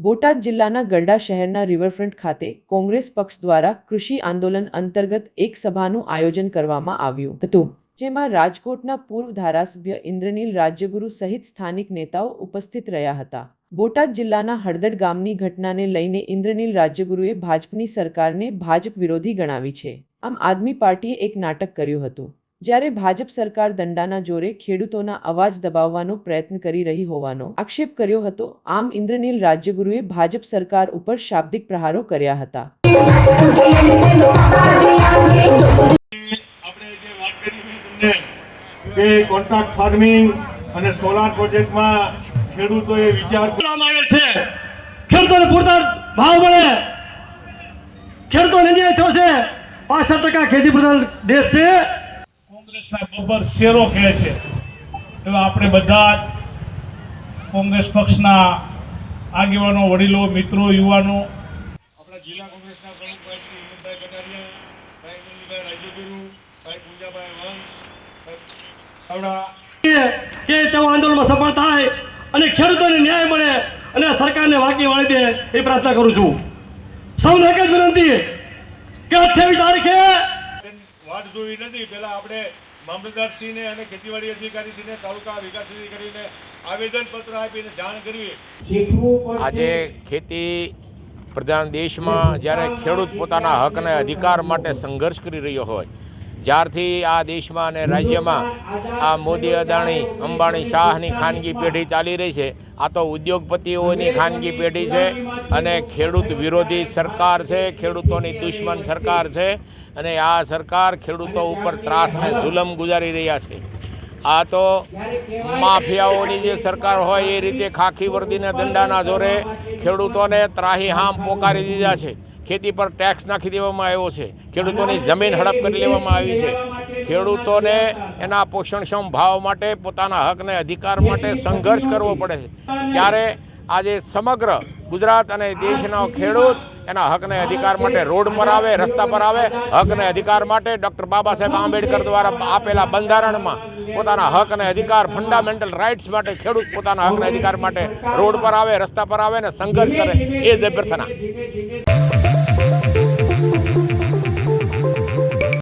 બોટાદ જિલ્લાના ગરડા શહેરના રિવરફ્રન્ટ ખાતે કોંગ્રેસ પક્ષ દ્વારા કૃષિ આંદોલન અંતર્ગત એક સભાનું આયોજન કરવામાં આવ્યું હતું, જેમાં રાજકોટના પૂર્વ ધારાસભ્ય ઇન્દ્રનીલ રાજ્યગુરુ સહિત સ્થાનિક નેતાઓ ઉપસ્થિત રહ્યા હતા. બોટાદ જિલ્લાના હળદડ ગામની ઘટનાને લઈને ઇન્દ્રનીલ રાજ્યગુરુએ ભાજપની સરકારને ભાજપ વિરોધી ગણાવી છે. આમ આદમી પાર્ટીએ એક નાટક કર્યું હતું. જ્યારે ભાજપ સરકાર દંડાના જોરે ખેડૂતોના અવાજ દબાવવાનો પ્રયત્ન કરી રહી હોવાનો આક્ષેપ કર્યો હતો આમ ઇન્દ્રનીલ રાજ્યગુરુએ ભાજપ સરકાર ઉપર શાબ્દિક પ્રહારો કર્યા હતા. આપણે જે વાત કરી છે તમને કે કોન્ટ્રાક્ટ ફાર્મિંગ અને સોલાર પ્રોજેક્ટમાં ખેડૂતોએ વિચાર કરવામાં આવે છે. ખેડૂતોને પૂરતા ભાવ મળે. ખેડૂતોને અન્યાય થયો છે. પાસઠ ટકા ખેતી પ્રધાન દેશ છે. કોંગ્રેસના બબ્બર શેરો કહે છે. એવા આપણે બધા જ કોંગ્રેસ પક્ષના આગેવાનો વડીલો મિત્રો યુવાનો. આપણા જિલ્લા કોંગ્રેસના પ્રમુખ શ્રી હિંમતભાઈ કટારિયા ભાઈ મુરલીભાઈ રાજ્યગુરુ ભાઈ પૂંજાભાઈ વંશ કે કે તેઓ આંદોલનમાં સફળ થાય અને ખેડૂતોને ન્યાય મળે અને સરકારને વાકી વાળી દે એ પ્રાર્થના કરું છું. સૌને એક જ વિનંતી કે અઠ્યાવીસ તારીખે વાટ જોવી નથી. પહેલા આપણે મામલતદારશ્રીને અને ખેતીવાડી અધિકારીશ્રીને તાલુકા વિકાસ અધિકારીને આવેદનપત્ર આપીને જાણ કરવી. આજે ખેતી પ્રધાન દેશમાં જ્યારે ખેડૂત પોતાના હક અને અધિકાર માટે સંઘર્ષ કરી રહ્યો હોય જ્યારથી આ દેશમાં અને રાજ્યમાં આ મોદી, અદાણી, અંબાણી શાહની ખાનગી પેઢી ચાલી રહી છે. આ તો ઉદ્યોગપતિઓની ખાનગી પેઢી છે અને ખેડૂત વિરોધી સરકાર છે, ખેડૂતોની દુશ્મન સરકાર છે અને આ સરકાર ખેડૂતો ઉપર ત્રાસને જુલમ ગુજારી રહ્યા છે. આ તો માફિયાઓની જે સરકાર હોય એ રીતે ખાખી વર્દીને દંડાના જોરે ખેડૂતોને ત્રાહી હામ પોકારી દીધા છે. ખેતી પર ટેક્સ નાખી દેવામાં આવ્યો છે. ખેડૂતોની જમીન હડપ કરી લેવામાં આવી છે. ખેડૂતોને એના પોષણક્ષમ ભાવ માટે, પોતાના હકને અધિકાર માટે સંઘર્ષ કરવો પડે છે. ત્યારે આજે સમગ્ર ગુજરાત અને દેશનો ખેડૂત એના હકને અધિકાર માટે રોડ પર આવે, રસ્તા પર આવે, હકને અધિકાર માટે ડૉક્ટર બાબા સાહેબ આંબેડકર દ્વારા આપેલા બંધારણમાં પોતાના હક અને અધિકાર ફંડામેન્ટલ રાઇટ્સ માટે ખેડૂત પોતાના હકને અધિકાર માટે રોડ પર આવે, રસ્તા પર આવે ને સંઘર્ષ કરે. એ જ અભ્યર્થના.